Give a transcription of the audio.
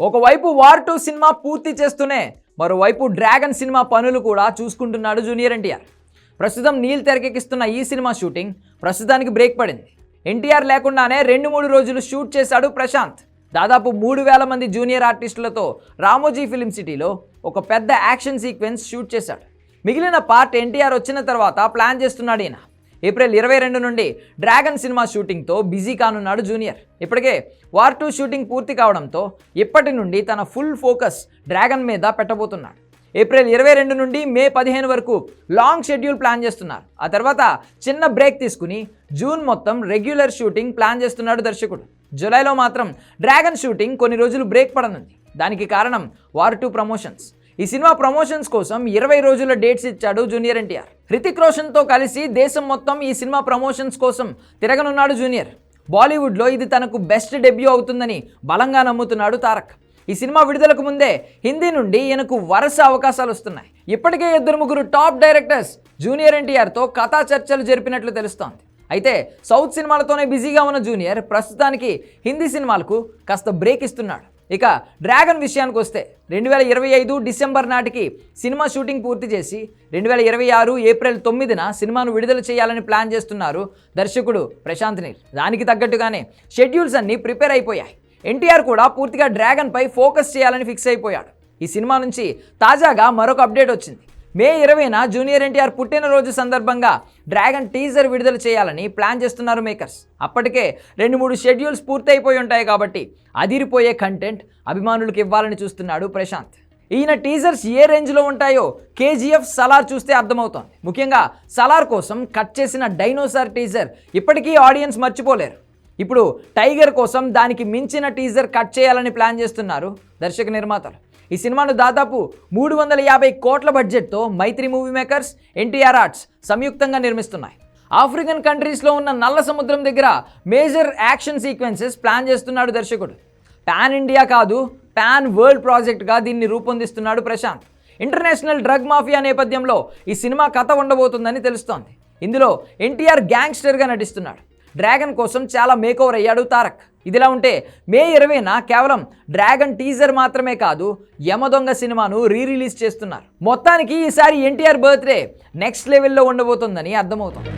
ఒకవైపు war two cinema పూర్తి చేస్తూనే మరోవైపు డ్రాగన్ సినిమా పనులు కూడా చూసుకుంటున్నాడు జూనియర్ ఎన్టీఆర్. ప్రస్తుతం నీల్ తెరకెక్కిస్తున్న ఈ సినిమా షూటింగ్ ప్రస్తుతానికి బ్రేక్ పడింది. ఎన్టీఆర్ లేకుండానే రెండు మూడు రోజులు షూట్ చేశాడు ప్రశాంత్. దాదాపు మూడు వేల మంది జూనియర్ ఆర్టిస్టులతో రామోజీ ఫిలిం సిటీలో ఒక పెద్ద యాక్షన్ సీక్వెన్స్ షూట్ చేశాడు. మిగిలిన పార్ట్ ఎన్టీఆర్ వచ్చిన తర్వాత ప్లాన్ చేస్తున్నాడు ఈయన. ఏప్రిల్ ఇరవై రెండు నుండి డ్రాగన్ సినిమా షూటింగ్తో బిజీ కానున్నాడు జూనియర్. ఇప్పటికే వార్ టూ షూటింగ్ పూర్తి కావడంతో ఇప్పటి నుండి తన ఫుల్ ఫోకస్ డ్రాగన్ మీద పెట్టబోతున్నాడు. ఏప్రిల్ ఇరవై రెండు నుండి మే పదిహేను వరకు లాంగ్ షెడ్యూల్ ప్లాన్ చేస్తున్నారు. ఆ తర్వాత చిన్న బ్రేక్ తీసుకుని జూన్ మొత్తం రెగ్యులర్ షూటింగ్ ప్లాన్ చేస్తున్నాడు దర్శకుడు. జూలైలో మాత్రం డ్రాగన్ షూటింగ్ కొన్ని రోజులు బ్రేక్ పడనుంది. దానికి కారణం వార్ టూ ప్రమోషన్స్. ఈ సినిమా ప్రమోషన్స్ కోసం ఇరవై రోజుల డేట్స్ ఇచ్చాడు జూనియర్ ఎన్టీఆర్. హృతిక్ రోషన్తో కలిసి దేశం మొత్తం ఈ సినిమా ప్రమోషన్స్ కోసం తిరగనున్నాడు జూనియర్. బాలీవుడ్లో ఇది తనకు బెస్ట్ డెబ్యూ అవుతుందని బలంగా నమ్ముతున్నాడు తారక్. ఈ సినిమా విడుదలకు ముందే హిందీ నుండి ఈయనకు వరుస అవకాశాలు వస్తున్నాయి. ఇప్పటికే ఇద్దరు ముగ్గురు టాప్ డైరెక్టర్స్ జూనియర్ ఎన్టీఆర్తో కథా చర్చలు జరిపినట్లు తెలుస్తోంది. అయితే సౌత్ సినిమాలతోనే బిజీగా ఉన్న జూనియర్ ప్రస్తుతానికి హిందీ సినిమాలకు కాస్త బ్రేక్ ఇస్తున్నాడు. ఇక డ్రాగన్ విషయానికి వస్తే రెండు వేల ఇరవై ఐదు డిసెంబర్ నాటికి సినిమా షూటింగ్ పూర్తి చేసి రెండు వేల ఇరవై ఆరు ఏప్రిల్ తొమ్మిదిన సినిమాను విడుదల చేయాలని ప్లాన్ చేస్తున్నారు దర్శకుడు ప్రశాంత్ నీల్. దానికి తగ్గట్టుగానే షెడ్యూల్స్ అన్నీ ప్రిపేర్ అయిపోయాయి. ఎన్టీఆర్ కూడా పూర్తిగా డ్రాగన్పై ఫోకస్ చేయాలని ఫిక్స్ అయిపోయాడు. ఈ సినిమా నుంచి తాజాగా మరొక అప్డేట్ వచ్చింది. మే ఇరవైన జూనియర్ ఎన్టీఆర్ పుట్టినరోజు సందర్భంగా డ్రాగన్ టీజర్ విడుదల చేయాలని ప్లాన్ చేస్తున్నారు మేకర్స్. అప్పటికే రెండు మూడు షెడ్యూల్స్ పూర్తయిపోయి ఉంటాయి కాబట్టి అదిరిపోయే కంటెంట్ అభిమానులకు ఇవ్వాలని చూస్తున్నాడు ప్రశాంత్. ఈయన టీజర్స్ ఏ రేంజ్లో ఉంటాయో కేజీఎఫ్ సలార్ చూస్తే అర్థమవుతోంది. ముఖ్యంగా సలార్ కోసం కట్ చేసిన డైనోసార్ టీజర్ ఇప్పటికీ ఆడియన్స్ మర్చిపోలేరు. ఇప్పుడు టైగర్ కోసం దానికి మించిన టీజర్ కట్ చేయాలని ప్లాన్ చేస్తున్నారు దర్శక నిర్మాతలు. ఈ సినిమాను దాదాపు మూడు వందల యాభై కోట్ల బడ్జెట్తో Mythri movie makers NTR arts సంయుక్తంగా నిర్మిస్తున్నాయి. ఆఫ్రికన్ కంట్రీస్లో ఉన్న నల్ల సముద్రం దగ్గర మేజర్ యాక్షన్ సీక్వెన్సెస్ ప్లాన్ చేస్తున్నాడు దర్శకుడు. పాన్ ఇండియా కాదు పాన్ వరల్డ్ ప్రాజెక్ట్గా దీన్ని రూపొందిస్తున్నాడు ప్రశాంత్. ఇంటర్నేషనల్ డ్రగ్ మాఫియా నేపథ్యంలో ఈ సినిమా కథ ఉండబోతుందని తెలుస్తోంది. ఇందులో ఎన్టీఆర్ గ్యాంగ్స్టర్గా నటిస్తున్నాడు. డ్రాగన్ కోసం చాలా మేకోవర్ అయ్యాడు తారక్. ఇదిలా ఉంటే మే ఇరవైన కేవలం డ్రాగన్ టీజర్ మాత్రమే కాదు యమదొంగ సినిమాను రీ రిలీజ్ చేస్తున్నారు. మొత్తానికి ఈసారి ఎన్టీఆర్ బర్త్డే నెక్స్ట్ లెవెల్లో ఉండబోతుందని అర్థమవుతుంది.